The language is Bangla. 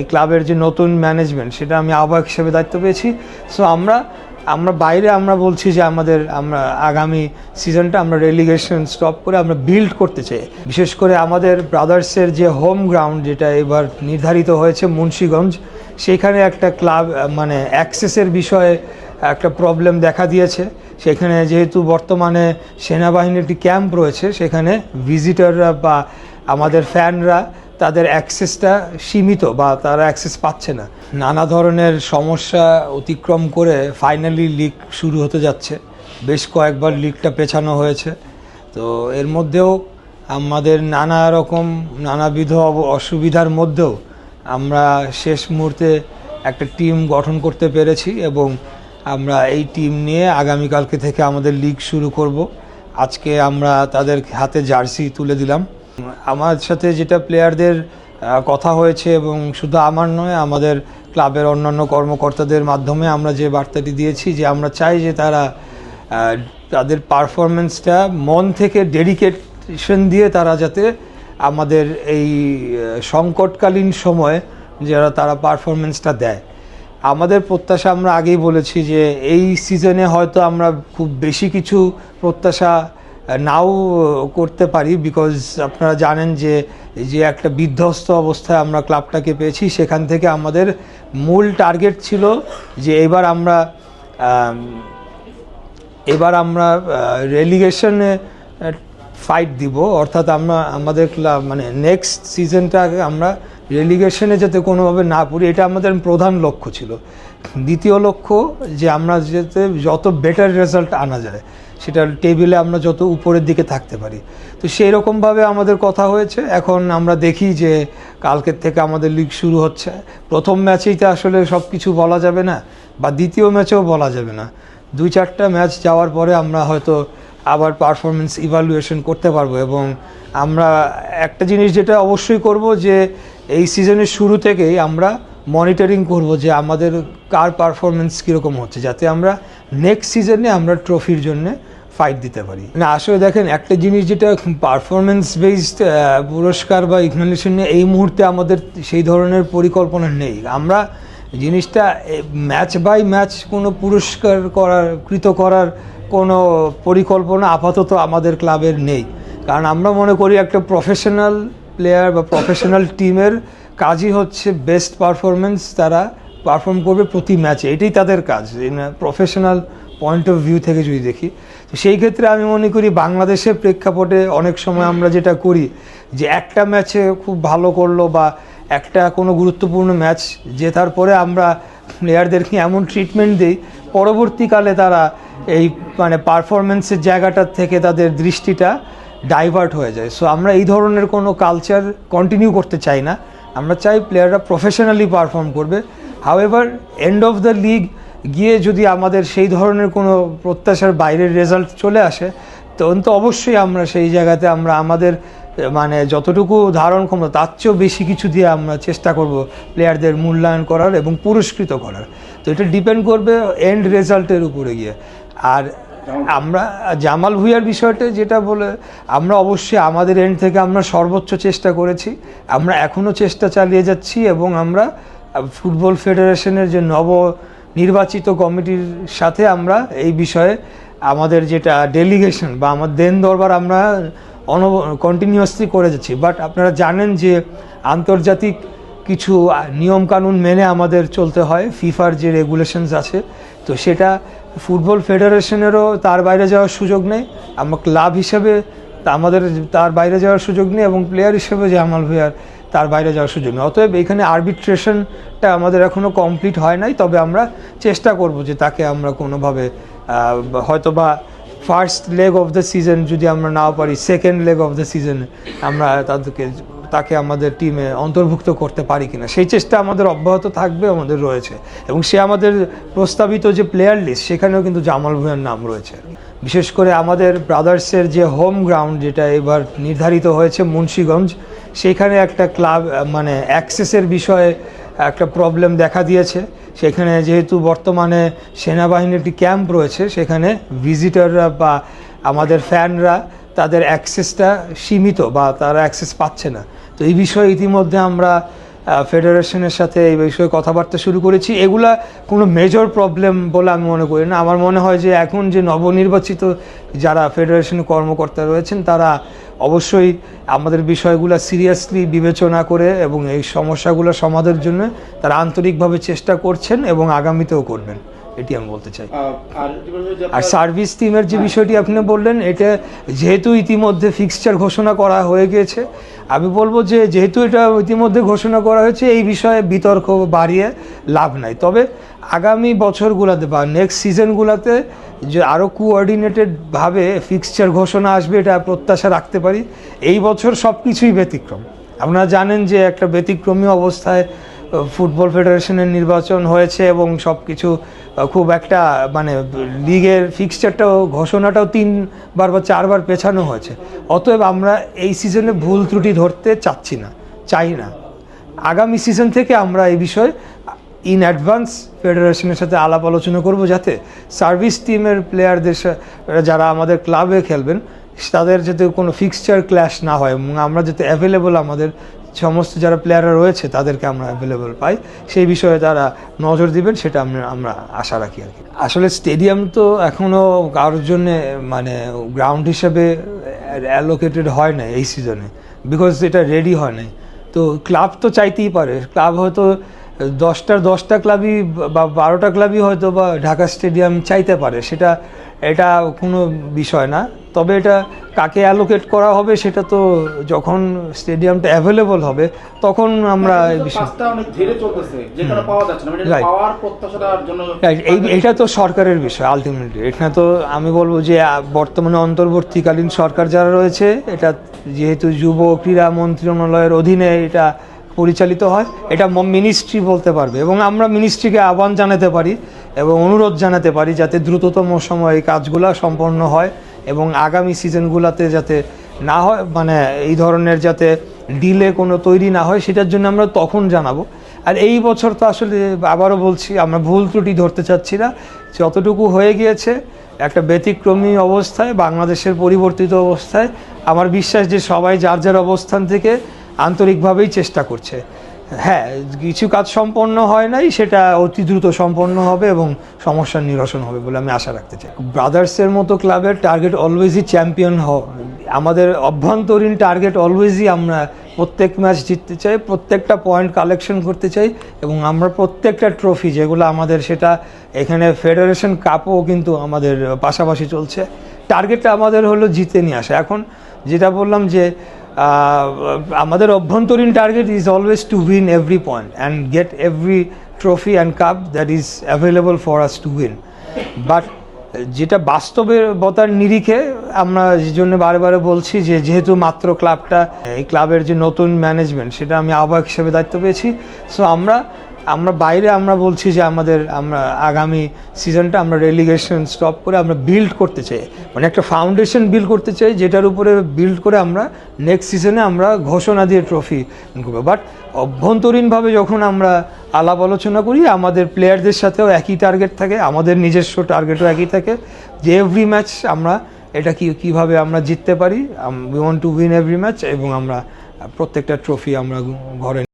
এই ক্লাবের যে নতুন ম্যানেজমেন্ট সেটা আমি আহ্বায়ক হিসেবে দায়িত্ব পেয়েছি। সো আমরা আমরা বাইরে আমরা বলছি যে আমাদের, আমরা আগামী সিজনটা আমরা রেলিগেশন স্টপ করে আমরা বিল্ড করতে চাই। বিশেষ করে আমাদের ব্রাদার্সের যে হোম গ্রাউন্ড যেটা এবার নির্ধারিত হয়েছে মুন্সীগঞ্জ, সেখানে একটা ক্লাব মানে অ্যাক্সেসের বিষয়ে একটা প্রবলেম দেখা দিয়েছে। সেখানে যেহেতু বর্তমানে সেনাবাহিনীর একটি ক্যাম্প রয়েছে, সেখানে ভিজিটররা বা আমাদের ফ্যানরা তাদের অ্যাক্সেসটা সীমিত বা তারা অ্যাক্সেস পাচ্ছে না। নানা ধরনের সমস্যা অতিক্রম করে ফাইনালি লিগ শুরু হতে যাচ্ছে। বেশ কয়েকবার লিগটা পেছানো হয়েছে। তো এর মধ্যেও আমাদের নানা রকম নানাবিধ অসুবিধার মধ্যেও আমরা শেষ মুহূর্তে একটা টিম গঠন করতে পেরেছি এবং আমরা এই টিম নিয়ে আগামীকালকে থেকে আমাদের লিগ শুরু করব। আজকে আমরা তাদের হাতে জার্সি তুলে দিলাম। আমার সাথে যেটা প্লেয়ারদের কথা হয়েছে এবং শুধু আমার নয়, আমাদের ক্লাবের অন্যান্য কর্মকর্তাদের মাধ্যমে আমরা যে বার্তাটি দিয়েছি যে আমরা চাই যে তারা তাদের পারফরমেন্সটা মন থেকে ডেডিকেশন দিয়ে তারা যাতে আমাদের এই সংকটকালীন সময়ে যারা তারা পারফরমেন্সটা দেয়। আমাদের প্রত্যাশা আমরা আগেই বলেছি যে এই সিজনে হয়তো আমরা খুব বেশি কিছু প্রত্যাশা নাও করতে পারি বিকজ আপনারা জানেন যে যে একটা বিধ্বস্ত অবস্থায় আমরা ক্লাবটাকে পেয়েছি, সেখান থেকে আমাদের মূল টার্গেট ছিল যে এবার আমরা এবার আমরা রেলিগেশনে ফাইট দিব। অর্থাৎ আমরা, আমাদের ক্লাব মানে নেক্সট সিজনটা আমরা রেলিগেশনে যাতে কোনোভাবে না পড়ি, এটা আমাদের প্রধান লক্ষ্য ছিল। দ্বিতীয় লক্ষ্য যে আমরা যাতে যত বেটার রেজাল্ট আনা যায়। সেটা টেবিলে আমরা যত উপরের দিকে থাকতে পারি। তো সেই রকমভাবে আমাদের কথা হয়েছে। এখন আমরা দেখি যে কালকের থেকে আমাদের লিগ শুরু হচ্ছে। প্রথম ম্যাচেই তো আসলে সব কিছু বলা যাবে না, বা দ্বিতীয় ম্যাচেও বলা যাবে না। দুই চারটা ম্যাচ যাওয়ার পরে আমরা হয়তো আবার পারফরমেন্স ইভালুয়েশন করতে পারব এবং আমরা একটা জিনিস যেটা অবশ্যই করব যে এই সিজনের শুরু থেকেই আমরা মনিটরিং করব যে আমাদের কার পারফরমেন্স কীরকম হচ্ছে, যাতে আমরা নেক্সট সিজনে আমরা ট্রফির জন্য ফাইট দিতে পারি। না, আসলে দেখেন, একটা জিনিস যেটা পারফরমেন্স বেসড পুরস্কার বা ইগনোলেশন এই মুহূর্তে আমাদের সেই ধরনের পরিকল্পনা নেই। আমরা জিনিসটা ম্যাচ বাই ম্যাচ কোনো পুরস্কার করার, কৃত করার কোনো পরিকল্পনা আপাতত আমাদের ক্লাবের নেই। কারণ আমরা মনে করি একটা প্রফেশনাল প্লেয়ার বা প্রফেশনাল টিমের কাজই হচ্ছে বেস্ট পারফরমেন্স তারা পারফর্ম করবে প্রতি ম্যাচে এটাই তাদের কাজ। প্রফেশনাল পয়েন্ট অফ ভিউ থেকে যদি দেখি, তো সেই ক্ষেত্রে আমি মনে করি বাংলাদেশের প্রেক্ষাপটে অনেক সময় আমরা যেটা করি যে একটা ম্যাচে খুব ভালো করল বা একটা কোনো গুরুত্বপূর্ণ ম্যাচ জেতার পরে আমরা প্লেয়ারদেরকে এমন ট্রিটমেন্ট দিই, পরবর্তীকালে তারা এই মানে পারফরমেন্সের জায়গাটার থেকে তাদের দৃষ্টিটা ডাইভার্ট হয়ে যায়। সো আমরা এই ধরনের কোনো কালচার কন্টিনিউ করতে চাই না। আমরা চাই প্লেয়াররা প্রফেশনালি পারফর্ম করবে। However end of the league গিয়ে যদি আমাদের সেই ধরনের কোনো প্রত্যাশার বাইরের রেজাল্ট চলে আসে, তখন তো অবশ্যই আমরা সেই জায়গাতে আমরা আমাদের মানে যতটুকু ধারণ ক্ষমতা, তার চেয়েও বেশি কিছু দিয়ে আমরা চেষ্টা করব প্লেয়ারদের মূল্যায়ন করার এবং পুরস্কৃত করার। তো এটা ডিপেন্ড করবে এন্ড রেজাল্টের উপরে গিয়ে। আর আমরা, জামাল ভুইয়ার বিষয়টা যেটা বলে, আমরা অবশ্যই আমাদের এন্ড থেকে আমরা সর্বোচ্চ চেষ্টা করেছি। আমরা এখনও চেষ্টা চালিয়ে যাচ্ছি এবং আমরা ফুটবল ফেডারেশনের যে নব নির্বাচিত কমিটির সাথে আমরা এই বিষয়ে আমাদের যেটা ডেলিগেশন বা আমার দেন দরবার আমরা অন কন্টিনিউয়াসলি করে যাচ্ছি। বাট আপনারা জানেন যে আন্তর্জাতিক কিছু নিয়মকানুন মেনে আমাদের চলতে হয়, ফিফার যে রেগুলেশনস আছে, তো সেটা ফুটবল ফেডারেশনেরও তার বাইরে যাওয়ার সুযোগ নেই। আমরা ক্লাব হিসেবে আমাদের তার বাইরে যাওয়ার সুযোগ নেই এবং প্লেয়ার হিসেবে যে আমাল তার বাইরে যাওয়ার সুযোগ নেই। অতএব এখানে আরবিট্রেশনটা আমাদের এখনও কমপ্লিট হয় নাই, তবে আমরা চেষ্টা করব যে তাকে আমরা কোনোভাবে হয়তো বা first leg of the season যদি আমরা নাও পারি সেকেন্ড লেগ অফ দ্য সিজনে আমরা তাদেরকে তাকে আমাদের টিমে অন্তর্ভুক্ত করতে পারি কিনা। সেই চেষ্টা আমাদের অব্যাহত থাকবে, আমাদের রয়েছে। এবং সে আমাদের প্রস্তাবিত যে প্লেয়ার লিস্ট সেখানেও কিন্তু জামাল ভুঁইয়ার নাম রয়েছে। বিশেষ করে আমাদের ব্রাদার্সের যে হোম গ্রাউন্ড যেটা এবার নির্ধারিত হয়েছে মুন্সীগঞ্জ, সেখানে একটা ক্লাব মানে অ্যাক্সেসের বিষয়ে একটা প্রবলেম দেখা দিয়েছে। সেখানে যেহেতু বর্তমানে সেনাবাহিনীর একটি ক্যাম্প রয়েছে, সেখানে ভিজিটররা বা আমাদের ফ্যানরা তাদের অ্যাক্সেসটা সীমিত বা তারা অ্যাক্সেস পাচ্ছে না। তো এই বিষয়ে ইতিমধ্যে আমরা ফেডারেশনের সাথে এই বিষয়ে কথাবার্তা শুরু করেছি। এগুলা কোনো মেজর প্রবলেম বলে আমি মনে করি না। আমার মনে হয় যে এখন যে নবনির্বাচিত যারা ফেডারেশনের কর্মকর্তা রয়েছেন, তারা অবশ্যই আমাদের বিষয়গুলো সিরিয়াসলি বিবেচনা করে এবং এই সমস্যাগুলো সমাধানের জন্য তারা আন্তরিকভাবে চেষ্টা করছেন এবং আগামীতেও করবেন। এটি আমি বলতে চাই। আর সার্ভিস টিমের যে বিষয়টি আপনি বললেন এটা যেহেতু ইতিমধ্যে ফিক্সচার ঘোষণা করা হয়ে গিয়েছে আমি বলব যে যেহেতু এটা ইতিমধ্যে ঘোষণা করা হয়েছে এই বিষয়ে বিতর্ক বাড়িয়ে লাভ নাই। তবে আগামী বছরগুলোতে বা নেক্সট সিজনগুলোতে যে আরও কোঅর্ডিনেটেডভাবে ফিক্সচার ঘোষণা আসবে এটা প্রত্যাশা রাখতে পারি। এই বছর সব কিছুই ব্যতিক্রম। আপনারা জানেন যে একটা ব্যতিক্রমী অবস্থায় ফুটবল ফেডারেশনের নির্বাচন হয়েছে এবং সব কিছু খুব একটা মানে লিগের ফিক্সচারটাও ঘোষণাটাও তিনবার বা চারবার পেছানো হয়েছে। অতএব আমরা এই সিজনে ভুল ত্রুটি ধরতে চাচ্ছি না, চাই না। আগামী সিজন থেকে আমরা এই বিষয়ে ইন অ্যাডভান্স ফেডারেশনের সাথে আলাপ আলোচনা করব যাতে সার্ভিস টিমের প্লেয়ারদের যারা আমাদের ক্লাবে খেলবেন, তাদের যাতে কোনো ফিক্সচার ক্ল্যাশ না হয় এবং আমরা যাতে অ্যাভেলেবল আমাদের সমস্ত যারা প্লেয়াররা রয়েছে, তাদেরকে আমরা অ্যাভেলেবল পাই। সেই বিষয়ে তারা নজর দিবেন, সেটা আমরা আমরা আশা রাখি আর কি। আসলে স্টেডিয়াম তো এখনও কারোর জন্য মানে গ্রাউন্ড হিসেবে অ্যালোকেটেড হয় না এই সিজনে বিকজ এটা রেডি হয় নাই। তো ক্লাব তো চাইতেই পারে। ক্লাব হয়তো দশটার, দশটা ক্লাবই বা বারোটা ক্লাবই হয়তো বা ঢাকা স্টেডিয়াম চাইতে পারে। সেটা এটা কোনো বিষয় না। তবে এটা কাকে অ্যালোকেট করা হবে সেটা তো যখন স্টেডিয়ামটা অ্যাভেলেবল হবে তখন আমরা এই কিন্তু বিষয় কাজটা অনেক ধীরে চলতেছে যে কারণে পাওয়া যাচ্ছে না। মানে এই এটা তো সরকারের বিষয় আলটিমেটলি এটা তো আমি বলব যে বর্তমানে অন্তর্বর্তীকালীন সরকার যারা রয়েছে এটা যেহেতু যুব ক্রীড়া মন্ত্রণালয়ের অধীনে এটা পরিচালিত হয় এটা মিনিস্ট্রি বলতে পারবে। এবং আমরা মিনিস্ট্রিকে আহ্বান জানাতে পারি এবং অনুরোধ জানাতে পারি যাতে দ্রুততম সময়ে কাজগুলো সম্পন্ন হয় এবং আগামী সিজনগুলোতে যাতে না হয় মানে এই ধরনের যাতে ডিলে কোনো তৈরি না হয়, সেটার জন্য আমরা তখন জানাব। আর এই বছর তো আসলে আবারও বলছি, আমরা ভুল ত্রুটি ধরতে চাচ্ছি না। যতটুকু হয়ে গিয়েছে, একটা ব্যতিক্রমী অবস্থায়, বাংলাদেশের পরিবর্তিত অবস্থায়, আমার বিশ্বাস যে সবাই যার যার অবস্থান থেকে আন্তরিকভাবেই চেষ্টা করছে। হ্যাঁ কিছু কাজ সম্পন্ন হয় নাই, সেটা অতি দ্রুত সম্পন্ন হবে এবং সমস্যার নিরসন হবে বলে আমি আশা রাখতে চাই। ব্রাদার্সের মতো ক্লাবের টার্গেট অলওয়েজই চ্যাম্পিয়ন হওয়া আমাদের অভ্যন্তরীণ টার্গেট অলওয়েজই আমরা প্রত্যেক ম্যাচ জিততে চাই, প্রত্যেকটা পয়েন্ট কালেকশন করতে চাই এবং আমরা প্রত্যেকটা ট্রফি যেগুলো আমাদের সেটা এখানে ফেডারেশন কাপও কিন্তু আমাদের পাশাপাশি চলছে। টার্গেটটা আমাদের হলো জিতে নিয়ে আসা। এখন যেটা বললাম যে আমাদের অভ্যন্তরীণ target is always to win every point and get every trophy and cup that is available for us to win but যেটা বাস্তবতার নিরিখে আমরা যে জন্য বারে বলছি যে যেহেতু মাত্র ক্লাবটা এই ক্লাবের যে নতুন ম্যানেজমেন্ট সেটা আমি আহ্বায়ক হিসেবে দায়িত্ব পেয়েছি। সো আমরা আমরা বাইরে আমরা বলছি যে আমাদের, আমরা আগামী সিজনটা আমরা রেলিগেশন স্টপ করে আমরা বিল্ড করতে চাই। মানে একটা ফাউন্ডেশন বিল্ড করতে চাই, যেটার উপরে বিল্ড করে আমরা নেক্সট সিজনে আমরা ঘোষণা দিয়ে ট্রফি করব বাট অভ্যন্তরীণভাবে যখন আমরা আলাপ আলোচনা করি, আমাদের প্লেয়ারদের সাথেও একই টার্গেট থাকে, আমাদের নিজস্ব টার্গেটও একই থাকে। যে এভরি ম্যাচ আমরা এটা কি, কীভাবে আমরা জিততে পারি we want to win every match এবং আমরা প্রত্যেকটা ট্রফি আমরা ঘরে